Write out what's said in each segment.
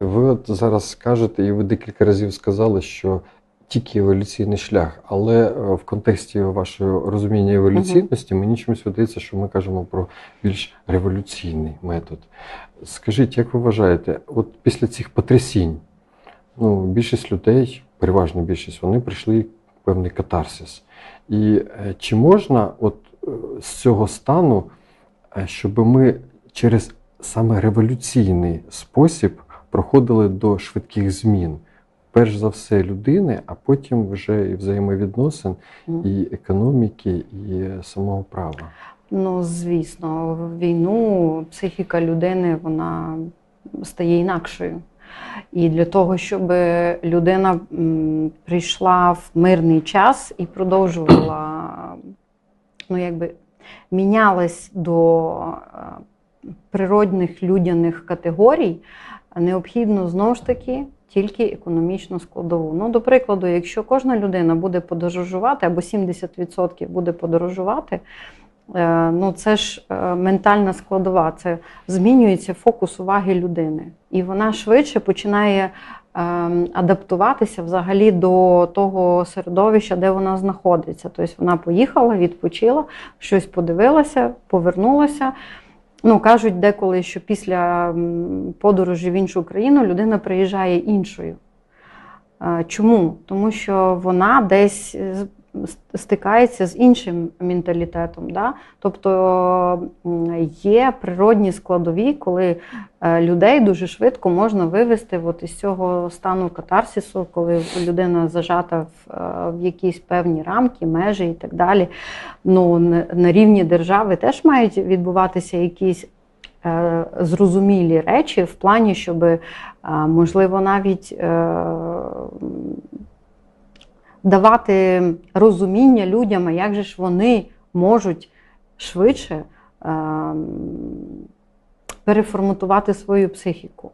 Ви от зараз скажете, і ви декілька разів сказали, що тільки еволюційний шлях, але е, в контексті вашого розуміння еволюційності мені чомусь видається, що ми кажемо про більш революційний метод. Скажіть, як ви вважаєте, от після цих потрясінь, ну, більшість людей, переважна більшість, вони прийшли певний катарсис. І е, чи можна от е, з цього стану, щоб ми через саме революційний спосіб проходили до швидких змін? Перш за все людини, а потім вже і взаємовідносин, і економіки, і самого права. Ну, звісно, в війну психіка людини вона стає інакшою. І для того, щоб людина прийшла в мирний час і продовжувала, ну якби мінялась до е, природних людяних категорій, необхідно знову ж таки тільки економічну складову. Ну, до прикладу, якщо кожна людина буде подорожувати або 70% буде подорожувати, Е, Ну, це ж е, ментальна складова, це змінюється фокус уваги людини, і вона швидше починає ем, адаптуватися взагалі до того середовища, де вона знаходиться. Тобто вона поїхала, відпочила, щось подивилася, повернулася. Ну, кажуть деколи, що після подорожі в іншу країну людина приїжджає іншою. Чому? Тому що вона десь стикається з іншим менталітетом. Да? Тобто є природні складові, коли е, людей дуже швидко можна вивести от із цього стану катарсису, коли людина зажата в, е, в якісь певні рамки, межі і так далі. Ну, на- рівні держави теж мають відбуватися якісь е, зрозумілі речі в плані, щоб можливо навіть давати розуміння людям, як же ж вони можуть швидше е, переформатувати свою психіку.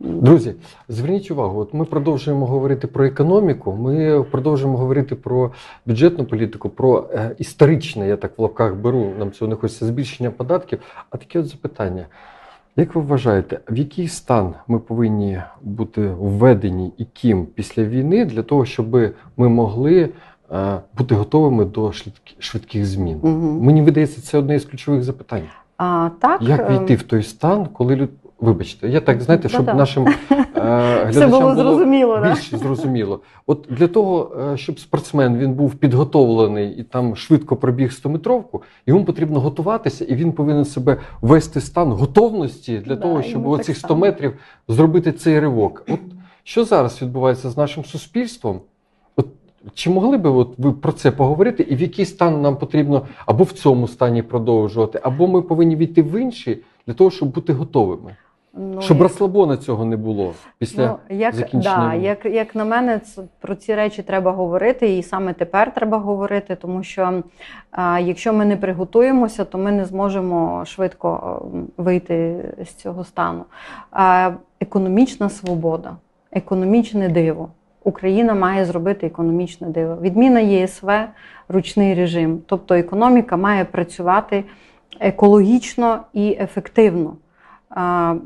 Друзі, зверніть увагу, от ми продовжуємо говорити про економіку, ми продовжуємо говорити про бюджетну політику, про е, історичне, я так в лапках беру, нам цього не хочеться збільшення податків. А таке от запитання. Як ви вважаєте, в який стан ми повинні бути введені і ким після війни для того, щоб ми могли е, бути готовими до швидких змін? Угу. Мені видається, це одне із ключових запитань. А, так, Як війти в той стан, коли люд... Вибачте, я так знаєте, щоб Да-да. нашим е, глядачам було зрозуміло, да? зрозуміло. От для того, е, щоб спортсмен він був підготовлений і там швидко пробіг 100-метровку, йому потрібно готуватися, і він повинен себе ввести стан готовності для Да, того, щоб оцих 100 метрів зробити цей ривок. От що зараз відбувається з нашим суспільством? От чи могли би от ви про це поговорити, і в який стан нам потрібно або в цьому стані продовжувати, або ми повинні війти в інший для того, щоб бути готовими? Ну, Щоб як- розслабона цього не було після Ну, як, закінчення да, війни. як, як на мене, це, про ці речі треба говорити, і саме тепер треба говорити, тому що а, якщо ми не приготуємося, то ми не зможемо швидко вийти з цього стану. А, економічна свобода, економічне диво. Україна має зробити економічне диво. Відміна ЄСВ, ручний режим. Тобто економіка має працювати екологічно і ефективно.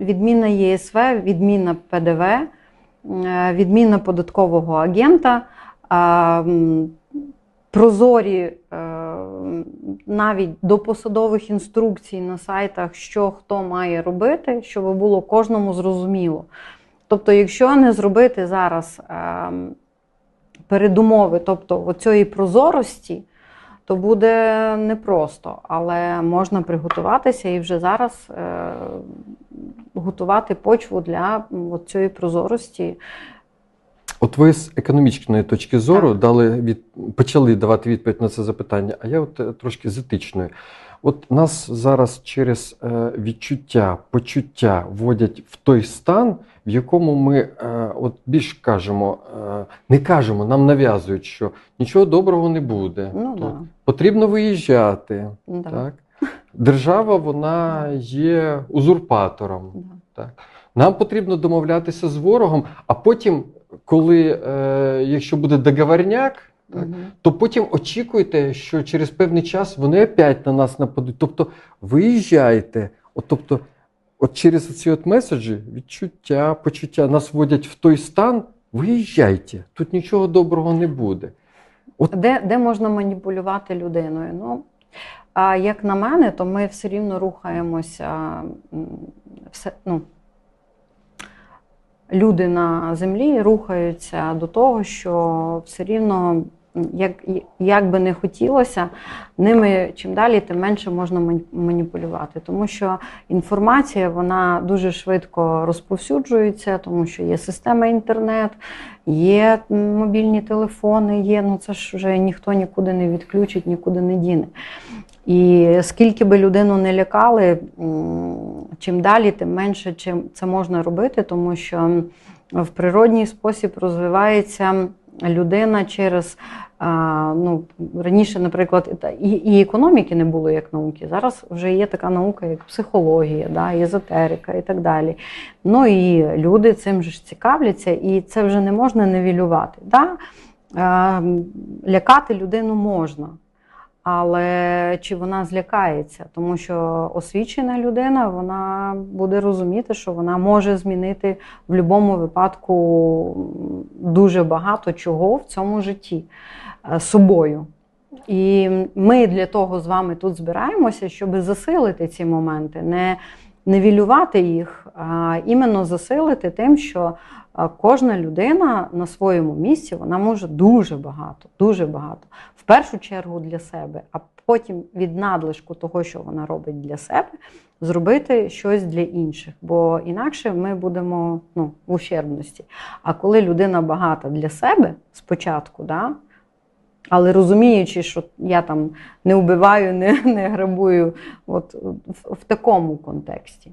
Відміна ЄСВ, відміна ПДВ, е, відміна податкового агента, прозорі е, навіть до посадових інструкцій на сайтах, що хто має робити, щоб було кожному зрозуміло. Тобто, якщо не зробити зараз ем, передумови, тобто оцієї прозорості, то буде непросто, але можна приготуватися і вже зараз е, готувати почву для цієї прозорості. От ви з економічної точки зору Так. дали від почали давати відповідь на це запитання, а я от е, трошки з етичної. От нас зараз через е, відчуття, почуття вводять в той стан, в якому ми е, от більш кажемо, е, не кажемо, нам нав'язують, що нічого доброго не буде. Ну, Тут да. Потрібно виїжджати. Да. Так? Держава вона є узурпатором. Да. Так. Нам потрібно домовлятися з ворогом, а потім, коли, е, якщо буде договорняк, так, Мгм. то потім очікуйте, що через певний час вони опять на нас нападуть. Тобто виїжджайте. От, тобто, от через ці от меседжі, відчуття, почуття нас вводять в той стан, виїжджайте, тут нічого доброго не буде. Де, де можна маніпулювати людиною? Ну, а як на мене, то ми все рівно рухаємося. Все, ну, люди на землі рухаються до того, що все рівно, як, як би не хотілося, ними чим далі, тим менше можна маніпулювати. Тому що інформація вона дуже швидко розповсюджується, тому що є система інтернет, є мобільні телефони, є, ну це ж вже ніхто нікуди не відключить, нікуди не діне. І скільки би людину не лякали, чим далі, тим менше чим це можна робити, тому що в природній спосіб розвивається людина через. Ну, раніше, наприклад, і, і економіки не було як науки. Зараз вже є така наука, як психологія, да, езотерика і так далі. Ну і люди цим же ж цікавляться, і це вже не можна невілювати. Да? Лякати людину можна. Але чи вона злякається? Тому що освічена людина вона буде розуміти, що вона може змінити в будь-якому випадку дуже багато чого в цьому житті е, собою. І ми для того з вами тут збираємося, щоб засилити ці моменти, не невілювати їх, іменно засилити тим, що кожна людина на своєму місці вона може дуже багато, дуже багато. В першу чергу для себе, а потім від надлишку того, що вона робить для себе, зробити щось для інших. Бо інакше ми будемо ну, в ущербності. А коли людина багата для себе спочатку, да, але розуміючи, що я там не вбиваю, не, не грабую, от в, в такому контексті.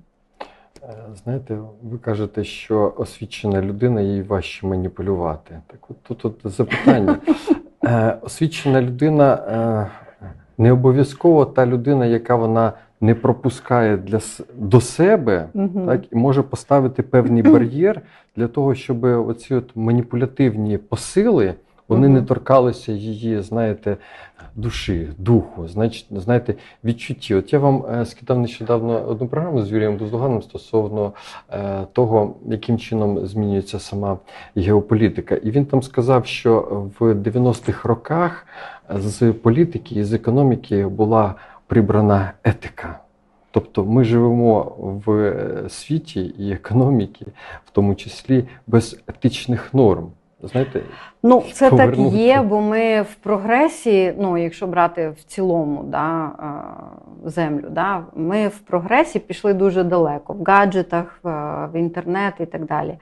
Е, Знаєте, ви кажете, що освічена людина їй важче маніпулювати. Так от тут от запитання. Е, Освічена людина е, не обов'язково та людина, яка вона не пропускає для, до себе, Мгм. так, і може поставити певний бар'єр для того, щоб оці от маніпулятивні посили вони не торкалися її, знаєте, душі, духу, значить, знаєте, відчутті. От я вам е, скидав нещодавно одну програму з Юрієм Бездоганом стосовно е, того, яким чином змінюється сама геополітика. І він там сказав, що в 90-х роках з політики і з економіки була прибрана етика. Тобто ми живемо в е, світі і економіки, в тому числі без етичних норм. Знаєте, Ну, це так є, бо ми в прогресі, ну, якщо брати в цілому да, е, землю, да, ми в прогресі пішли дуже далеко, в гаджетах, в інтернет і так далі.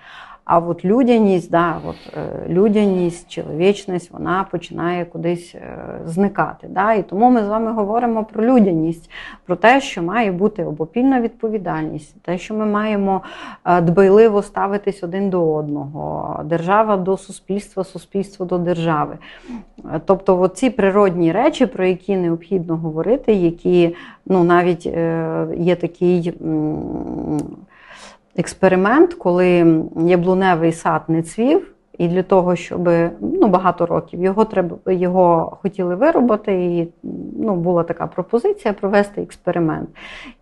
А от людяність, да, от, е, людяність, чоловічність, вона починає кудись е, зникати. Да? І тому ми з вами говоримо про людяність, про те, що має бути обопільна відповідальність, те, що ми маємо е, дбайливо ставитись один до одного, держава до суспільства, суспільство до держави. Тобто, ці природні речі, про які необхідно говорити, які ну, навіть є такий. Експеримент, коли яблуневий сад не цвів, і для того, щоб ну, багато років його треба його хотіли виробити, і ну, була така пропозиція провести експеримент.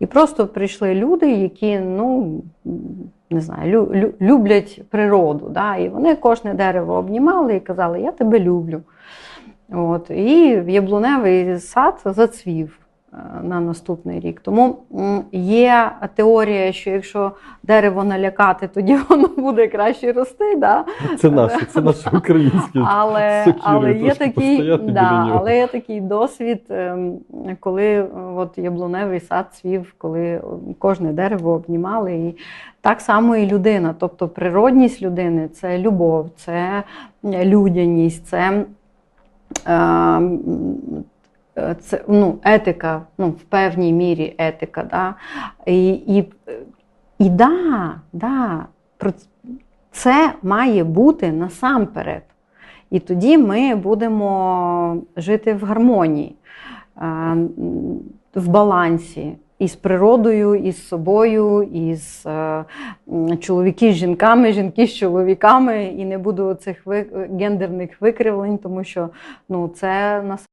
І просто прийшли люди, які ну, не знаю, лю, лю, люблять природу. Да? І вони кожне дерево обнімали і казали, я тебе люблю. От, і яблуневий сад зацвів на наступний рік. Тому є теорія, що якщо дерево налякати, тоді воно буде краще рости. Да? це наше, це наше українське. Але, але, є такий, да, але є такий досвід, ем, коли е, от яблуневий сад цвів, коли кожне дерево обнімали. І так само і людина. Тобто природність людини це любов, це людяність, це. Е, Це ну, етика, ну, в певній мірі етика. Да? І, і, і да, да, це має бути насамперед. І тоді ми будемо жити в гармонії, е, в балансі із природою, із собою, із е, чоловіки з жінками, жінки з чоловіками, і не буде цих гендерних викривлень, тому що ну, це насамперед.